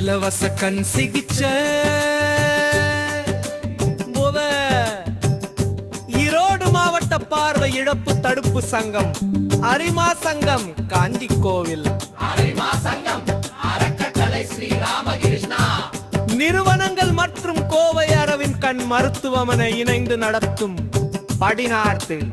இலவச கண் சிகிச்சை. ஈரோடு மாவட்ட பார்வை இழப்பு தடுப்பு சங்கம் அரிமா சங்கம் காஞ்சி கோவில். நிறுவனங்கள் மற்றும் கோவை அரவின் கண் மருத்துவமனை இணைந்து நடத்தும் படினார்த்தில்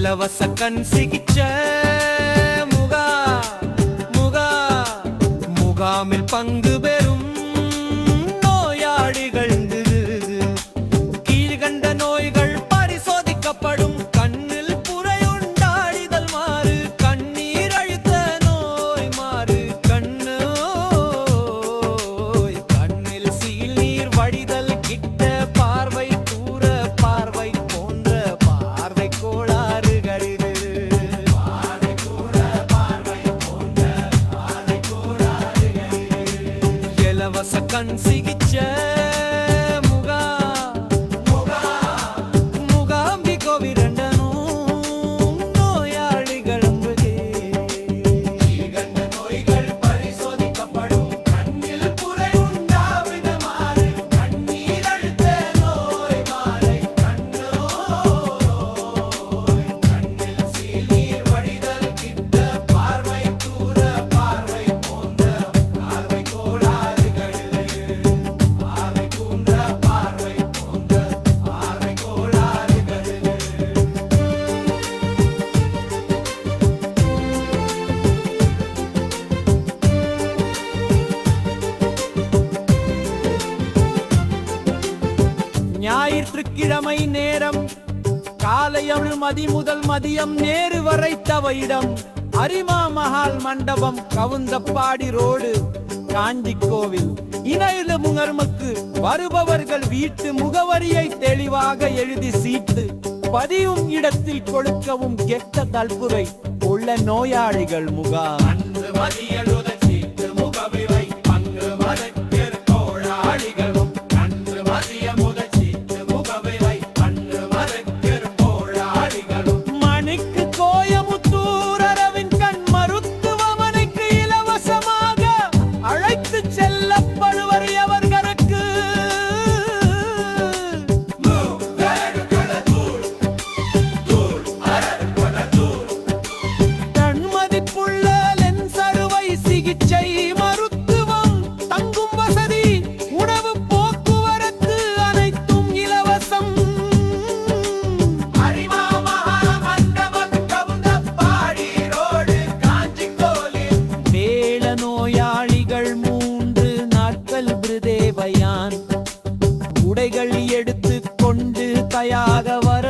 இலவச கண் சிகிச்சை முகா முகா முகாமில் பங்கு பெற இலவச ஞாயிற்றுக்கிழமை நேரம். காலை அழு மதி முதல் மதியம் நேரு வரை தவையிடம். அரிமா மகால் மண்டபம் கவுந்தப்பாடி ரோடு காஞ்சி கோவில் இணையில முகர்மக்கு வருபவர்கள் வீட்டு முகவரியை தெளிவாக எழுதி சீட்டு. பதியும் இடத்தில் கொடுக்கவும் கெட்ட தல்புரை உள்ள நோயாளிகள் முகாம். எடுத்து கொண்டு தயாக வர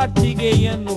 ಕಾಟಿಗೆಯನು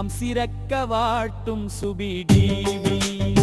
நாம் சிறக்க வாட்டும் சுபி டிவி.